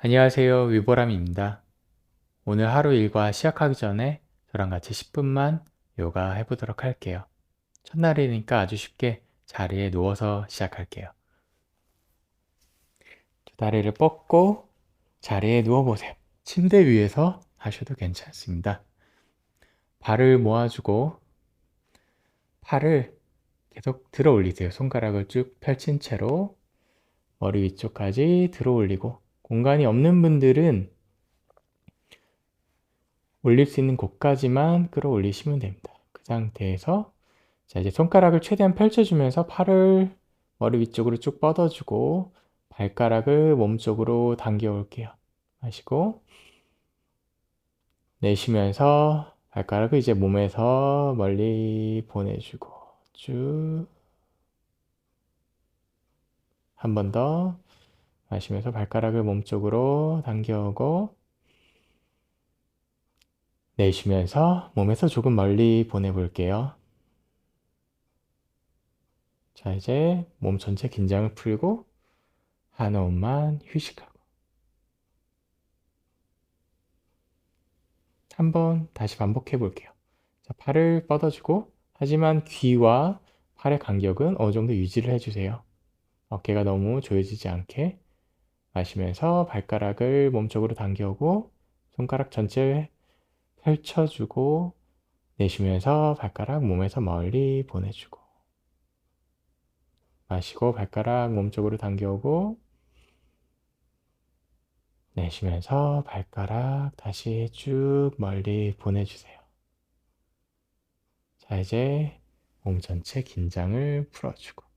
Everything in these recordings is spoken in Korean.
안녕하세요. 위보람입니다. 오늘 하루 일과 시작하기 전에 저랑 같이 10분만 요가 해보도록 할게요. 첫날이니까 아주 쉽게 자리에 누워서 시작할게요. 두 다리를 뻗고 자리에 누워보세요. 침대 위에서 하셔도 괜찮습니다. 발을 모아주고 팔을 계속 들어 올리세요. 손가락을 쭉 펼친 채로 머리 위쪽까지 들어 올리고 공간이 없는 분들은 올릴 수 있는 곳까지만 끌어올리시면 됩니다. 그 상태에서 자 이제 손가락을 최대한 펼쳐주면서 팔을 머리 위쪽으로 쭉 뻗어주고 발가락을 몸 쪽으로 당겨 올게요. 마시고 내쉬면서 발가락을 이제 몸에서 멀리 보내주고 쭉 한 번 더 마시면서 발가락을 몸쪽으로 당겨오고 내쉬면서 몸에서 조금 멀리 보내볼게요. 자, 이제 몸 전체 긴장을 풀고 한 호흡만 휴식하고 한번 다시 반복해 볼게요. 자, 팔을 뻗어주고 하지만 귀와 팔의 간격은 어느 정도 유지를 해주세요. 어깨가 너무 조여지지 않게 마시면서 발가락을 몸쪽으로 당겨오고 손가락 전체 펼쳐주고 내쉬면서 발가락 몸에서 멀리 보내주고 마시고 발가락 몸쪽으로 당겨오고 내쉬면서 발가락 다시 쭉 멀리 보내주세요. 자, 이제 몸 전체 긴장을 풀어주고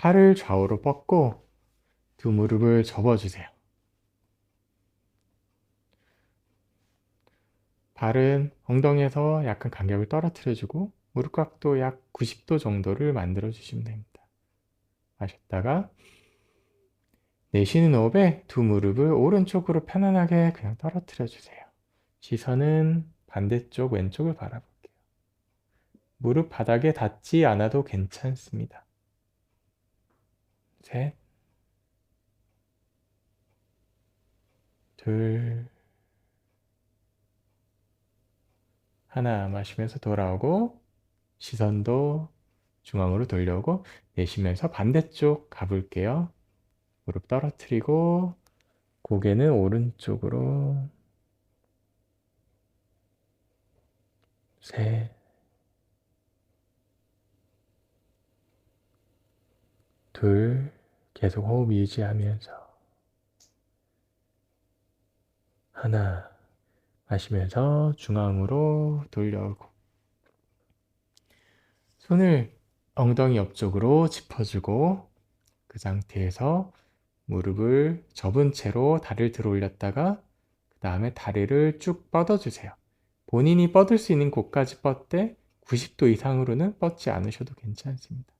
팔을 좌우로 뻗고 두 무릎을 접어주세요. 발은 엉덩이에서 약간 간격을 떨어뜨려주고 무릎각도 약 90도 정도를 만들어 주시면 됩니다. 마셨다가 내쉬는 호흡에 두 무릎을 오른쪽으로 편안하게 그냥 떨어뜨려 주세요. 시선은 반대쪽 왼쪽을 바라볼게요. 무릎 바닥에 닿지 않아도 괜찮습니다. 셋, 둘, 하나 마시면서 돌아오고 시선도 중앙으로 돌려오고 내쉬면서 반대쪽 가볼게요. 무릎 떨어뜨리고 고개는 오른쪽으로. 셋, 둘, 계속 호흡 유지하면서 하나 마시면서 중앙으로 돌려오고 손을 엉덩이 옆쪽으로 짚어주고 그 상태에서 무릎을 접은 채로 다리를 들어 올렸다가 그 다음에 다리를 쭉 뻗어주세요. 본인이 뻗을 수 있는 곳까지 뻗되 90도 이상으로는 뻗지 않으셔도 괜찮습니다.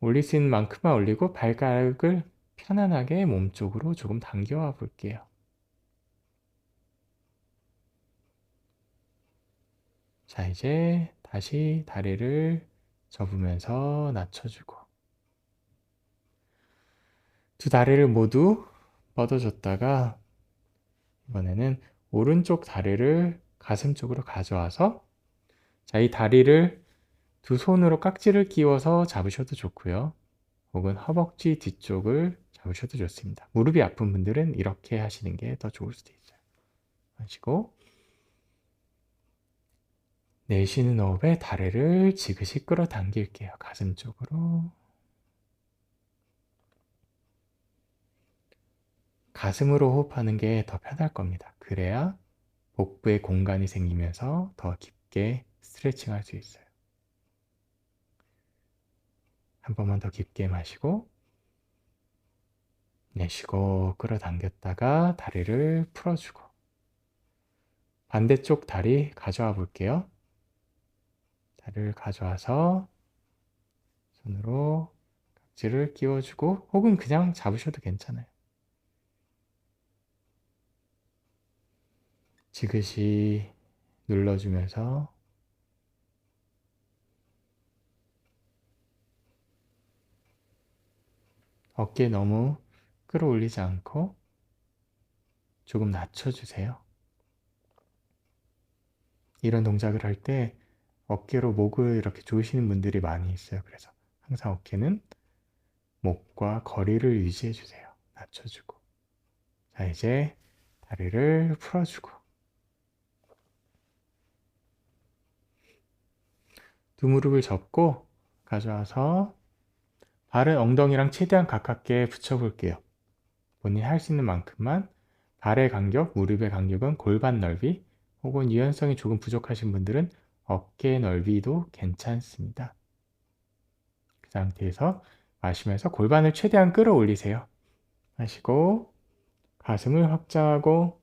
올릴 수 있는 만큼만 올리고 발가락을 편안하게 몸쪽으로 조금 당겨와 볼게요. 자, 이제 다시 다리를 접으면서 낮춰주고 두 다리를 모두 뻗어줬다가 이번에는 오른쪽 다리를 가슴 쪽으로 가져와서 자, 이 다리를 두 손으로 깍지를 끼워서 잡으셔도 좋고요. 혹은 허벅지 뒤쪽을 잡으셔도 좋습니다. 무릎이 아픈 분들은 이렇게 하시는 게 더 좋을 수도 있어요. 하시고 내쉬는 호흡에 다리를 지그시 끌어당길게요. 가슴 쪽으로. 가슴으로 호흡하는 게 더 편할 겁니다. 그래야 복부에 공간이 생기면서 더 깊게 스트레칭 할 수 있어요. 한 번만 더 깊게 마시고 내쉬고 끌어당겼다가 다리를 풀어주고 반대쪽 다리 가져와 볼게요. 다리를 가져와서 손으로 각지를 끼워주고 혹은 그냥 잡으셔도 괜찮아요. 지그시 눌러주면서 어깨 너무 끌어올리지 않고 조금 낮춰주세요. 이런 동작을 할 때 어깨로 목을 이렇게 조이시는 분들이 많이 있어요. 그래서 항상 어깨는 목과 거리를 유지해 주세요. 낮춰주고. 자, 이제 다리를 풀어주고. 두 무릎을 접고 가져와서 발은 엉덩이랑 최대한 가깝게 붙여볼게요. 본인이 할 수 있는 만큼만 발의 간격, 무릎의 간격은 골반 넓이 혹은 유연성이 조금 부족하신 분들은 어깨 넓이도 괜찮습니다. 그 상태에서 마시면서 골반을 최대한 끌어올리세요. 마시고 가슴을 확장하고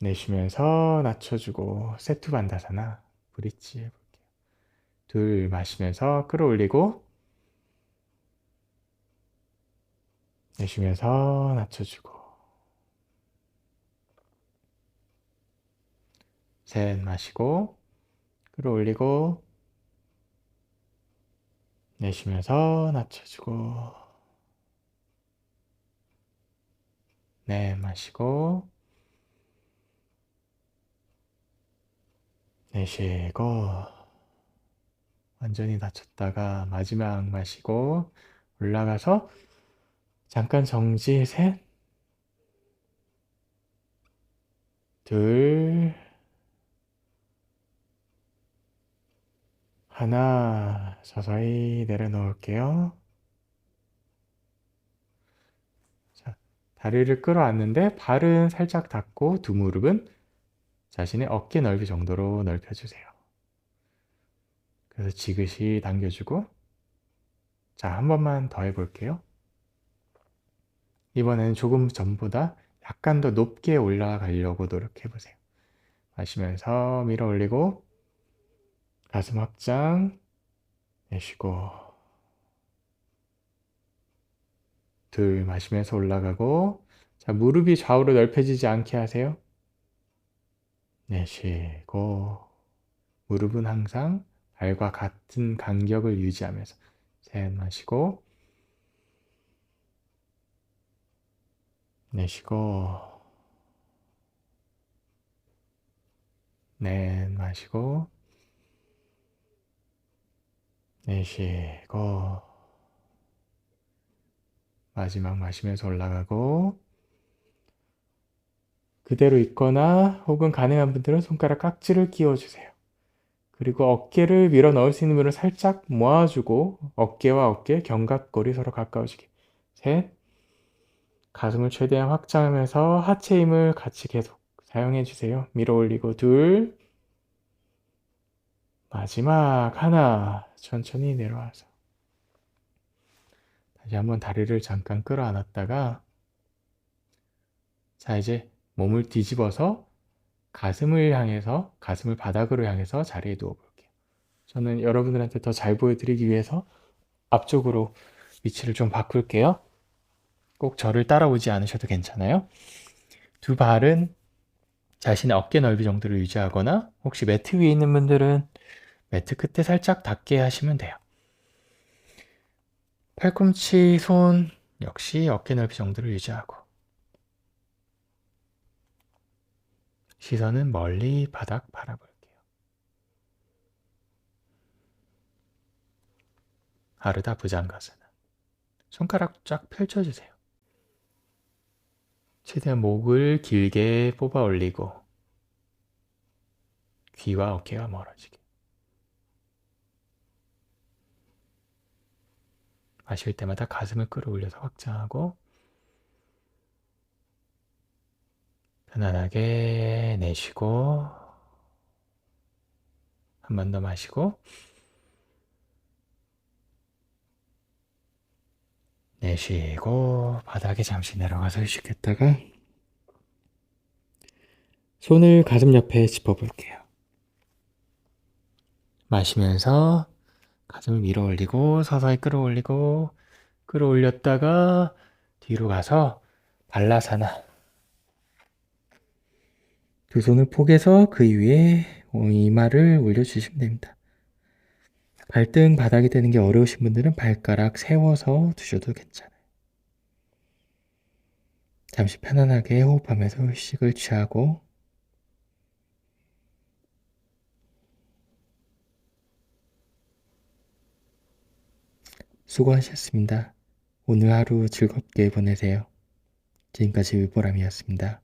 내쉬면서 낮춰주고 세트 반다사나 브릿지 해볼게요. 둘 마시면서 끌어올리고 내쉬면서 낮춰주고. 셋 마시고 끌어올리고 내쉬면서 낮춰주고. 네 마시고. 내쉬고. 완전히 낮췄다가 마지막 마시고 올라가서 잠깐 정지 셋, 둘, 하나 서서히 내려놓을게요. 자, 다리를 끌어안는데 발은 살짝 닫고 두 무릎은 자신의 어깨 넓이 정도로 넓혀주세요. 그래서 지그시 당겨주고 자, 한 번만 더 해볼게요. 이번에는 조금 전보다 약간 더 높게 올라가려고 노력해 보세요. 마시면서 밀어 올리고 가슴 확장 내쉬고 둘 마시면서 올라가고 자 무릎이 좌우로 넓혀지지 않게 하세요. 내쉬고 무릎은 항상 발과 같은 간격을 유지하면서 셋 마시고 내쉬고 넷 마시고 내쉬고 마지막 마시면서 올라가고 그대로 있거나 혹은 가능한 분들은 손가락 깍지를 끼워주세요. 그리고 어깨를 밀어 넣을 수 있는 분은 살짝 모아주고 어깨와 어깨 견갑골이 서로 가까워지게 셋 가슴을 최대한 확장하면서 하체 힘을 같이 계속 사용해 주세요. 밀어 올리고 둘 마지막 하나 천천히 내려와서 다시 한번 다리를 잠깐 끌어 안았다가 자 이제 몸을 뒤집어서 가슴을 향해서 가슴을 바닥으로 향해서 자리에 누워 볼게요. 저는 여러분들한테 더 잘 보여드리기 위해서 앞쪽으로 위치를 좀 바꿀게요. 꼭 저를 따라오지 않으셔도 괜찮아요. 두 발은 자신의 어깨 넓이 정도를 유지하거나 혹시 매트 위에 있는 분들은 매트 끝에 살짝 닿게 하시면 돼요. 팔꿈치, 손 역시 어깨 넓이 정도를 유지하고 시선은 멀리 바닥 바라볼게요. 아르다 부장가스는 손가락 쫙 펼쳐주세요. 최대한 목을 길게 뽑아 올리고 귀와 어깨가 멀어지게. 마실 때마다 가슴을 끌어올려서 확장하고 편안하게 내쉬고 한 번 더 마시고 내쉬고 바닥에 잠시 내려가서 휴식했다가 손을 가슴 옆에 짚어볼게요. 마시면서 가슴을 밀어 올리고 서서히 끌어올리고 끌어올렸다가 뒤로 가서 발라사나 두 손을 포개서 그 위에 이마를 올려주시면 됩니다. 발등 바닥이 되는 게 어려우신 분들은 발가락 세워서 두셔도 괜찮아요. 잠시 편안하게 호흡하면서 휴식을 취하고 수고하셨습니다. 오늘 하루 즐겁게 보내세요. 지금까지 위보람이었습니다.